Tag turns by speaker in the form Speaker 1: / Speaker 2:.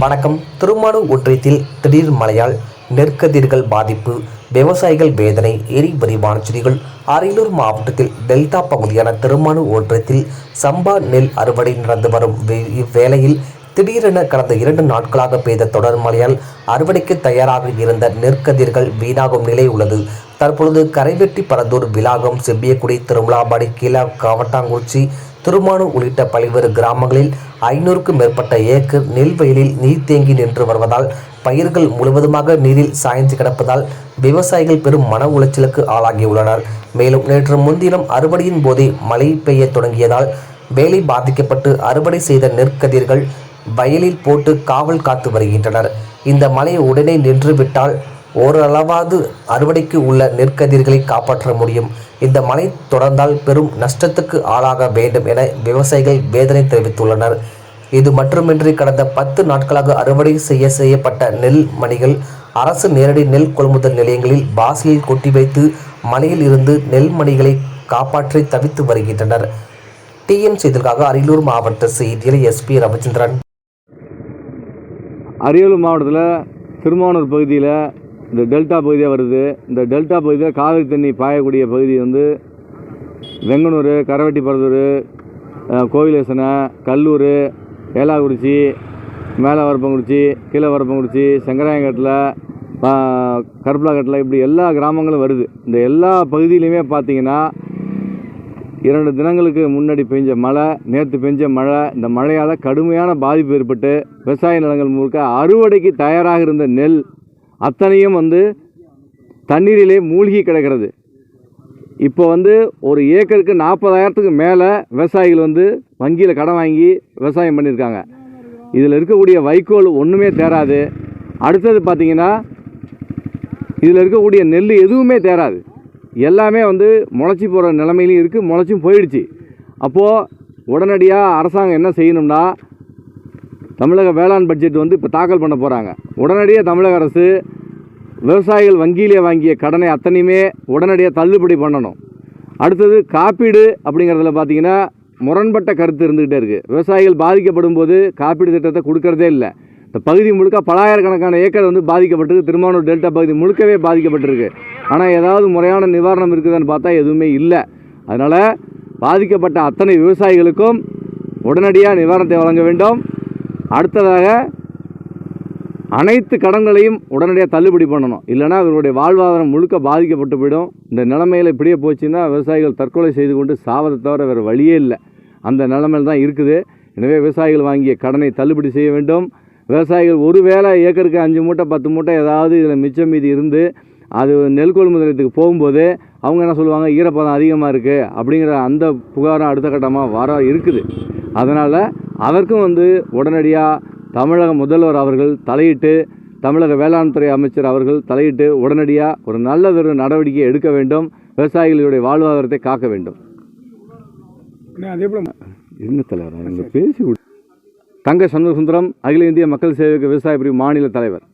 Speaker 1: வணக்கம். திருமானூர் ஒன்றியத்தில் திடீர் மழையால் நெற்கதிர்கள் பாதிப்பு விவசாயிகள் வேதனை எரி விரிவான செய்திகள் அரியலூர் மாவட்டத்தில் டெல்டா பகுதியான திருமானூர் ஒன்றியத்தில் சம்பா நெல் அறுவடை நடந்து வரும் இவ்வேளையில் திடீரென கடந்த இரண்டு நாட்களாக பெய்த தொடர் மழையால் அறுவடைக்கு தயாராக இருந்த நெற்கதிர்கள் வீணாகும் நிலை உள்ளது. தற்பொழுது கரைவெட்டி பரந்தூர் விலாகம் செவ்வியக்குடி திருமலாபாடி கீழா காவட்டாங்குறிச்சி திருமானூர் உள்ளிட்ட பல்வேறு கிராமங்களில் ஐநூறுக்கும் மேற்பட்ட ஏக்கர் நெல் வயலில் நீர் தேங்கி நின்று வருவதால் பயிர்கள் முழுவதுமாக நீரில் சாய்ந்து கிடப்பதால் விவசாயிகள் பெரும் மன உளைச்சலுக்கு ஆளாகியுள்ளனர். மேலும் நேற்று முன்தினம் அறுவடையின் போதே மழை பெய்யத் தொடங்கியதால் வேலை பாதிக்கப்பட்டு அறுவடை செய்த நெற்கதிர்கள் வயலில் போட்டு காவல் காத்து வருகின்றனர். இந்த மழை உடனே நின்றுவிட்டால் ஓரளவாவது அறுவடைக்கு உள்ள நெற்கதிர்களை காப்பாற்ற முடியும். இந்த மழை தொடர்ந்தால் பெரும் நஷ்டத்துக்கு ஆளாக வேண்டும் என விவசாயிகள் வேதனை தெரிவித்துள்ளனர். இது மட்டுமின்றி கடந்த பத்து நாட்களாக அறுவடை செய்ய செய்யப்பட்ட நெல் மணிகள் அரசு நேரடி நெல் கொள்முதல் நிலையங்களில் பாசிலில் கொட்டி வைத்து மலையில் இருந்து நெல் மணிகளை காப்பாற்றி தவித்து வருகின்றனர். டிஎன் செய்திகளுக்காக அரியலூர் மாவட்ட செய்தியில் எஸ்பி ரவிச்சந்திரன்.
Speaker 2: அரியலூர் மாவட்டத்தில் திருமானூர் பகுதியில் இந்த டெல்டா பகுதியாக வருது. இந்த டெல்டா பகுதியில் காவிரி தண்ணி பாயக்கூடிய பகுதி வந்து வெங்கனூர் கரவெட்டிப்பரதூர் கோவிலேசனை கல்லூர் ஏலாக்குறிச்சி மேலே வரப்பங்குறிச்சி கீழே வரப்பங்குறிச்சி செங்கராயங்கட்டில் கருப்பலாக்கட்டில் இப்படி எல்லா கிராமங்களும் வருது. இந்த எல்லா பகுதியிலையுமே பார்த்தீங்கன்னா இரண்டு தினங்களுக்கு முன்னாடி பெஞ்ச மழை நேற்று பெஞ்ச மழை இந்த மழையால் கடுமையான பாதிப்பு ஏற்பட்டு விவசாய நிலங்கள் முழுக்க அறுவடைக்கு தயாராக இருந்த நெல் அத்தனையும் வந்து தண்ணீரிலே மூழ்கி கிடக்கிறது. இப்போ வந்து ஒரு ஏக்கருக்கு நாற்பதாயிரத்துக்கு மேலே விவசாயிகள் வந்து வங்கியில் கடன் வாங்கி விவசாயம் பண்ணியிருக்காங்க இதில் இருக்கக்கூடிய வைக்கோல் ஒன்றுமே தேராது. அடுத்தது பார்த்திங்கன்னா இதில் இருக்கக்கூடிய நெல் எதுவுமே தேராது. எல்லாமே வந்து முளைச்சி போகிற நிலைமையிலையும் இருக்குது முளைச்சும் போயிடுச்சு. அப்போது உடனடியாக அரசாங்கம் என்ன செய்யணும்னா தமிழக வேளாண் பட்ஜெட் வந்து இப்போ தாக்கல் பண்ண போகிறாங்க உடனடியாக தமிழக அரசு விவசாயிகள் வங்கியிலே வாங்கிய கடனை அத்தனையுமே உடனடியாக தள்ளுபடி பண்ணணும். அடுத்தது காப்பீடு அப்படிங்கிறதுல பார்த்தீங்கன்னா முரண்பட்ட கருத்து இருந்துக்கிட்டே இருக்குது விவசாயிகள் பாதிக்கப்படும் போது காப்பீடு திட்டத்தை கொடுக்கறதே இல்லை. இந்த பகுதி முழுக்க பலாயிரக்கணக்கான ஏக்கர் வந்து பாதிக்கப்பட்டிருக்கு. திருமானூர் டெல்டா பகுதி முழுக்கவே பாதிக்கப்பட்டிருக்கு. ஆனால் ஏதாவது முறையான நிவாரணம் இருக்குதுன்னு பார்த்தா எதுவுமே இல்லை. அதனால் பாதிக்கப்பட்ட அத்தனை விவசாயிகளுக்கும் உடனடியாக நிவாரணத்தை வழங்க வேண்டும். அடுத்ததாக அனைத்து கடன்களையும் உடனடியாக தள்ளுபடி பண்ணணும். இல்லைனா அவர்களுடைய வாழ்வாதாரம் முழுக்க பாதிக்கப்பட்டு போயிடும். இந்த நிலைமையில் இப்படியே போச்சுன்னா விவசாயிகள் தற்கொலை செய்து கொண்டு சாவதை தவிர வேறு வழியே இல்லை. அந்த நிலைமையில் தான் இருக்குது. எனவே விவசாயிகள் வாங்கிய கடனை தள்ளுபடி செய்ய வேண்டும். விவசாயிகள் ஒரு வேளை ஏக்கருக்கு அஞ்சு மூட்டை பத்து மூட்டை ஏதாவது இதில் மிச்சம் மீதி இருந்து அது நெல் கொள்முதலத்துக்கு போகும்போது அவங்க என்ன சொல்லுவாங்க ஈரப்பதம் அதிகமாக இருக்குது அப்படிங்கிற அந்த புகாரும் அடுத்த கட்டமாக வர இருக்குது. அதனால் அதற்கும் வந்து உடனடியாக தமிழக முதல்வர் அவர்கள் தலையிட்டு தமிழக வேளாண் துறை அமைச்சர் அவர்கள் தலையிட்டு உடனடியாக ஒரு நல்லதொரு நடவடிக்கை எடுக்க வேண்டும். விவசாயிகளுடைய வாழ்வாதாரத்தை காக்க வேண்டும்.
Speaker 3: அதே போல்
Speaker 2: என்ன தலைவர் பேசி. தங்க சண்முக சுந்தரம் அகில இந்திய மக்கள் சேவைக்கு விவசாய பிரிவு மாநில தலைவர்.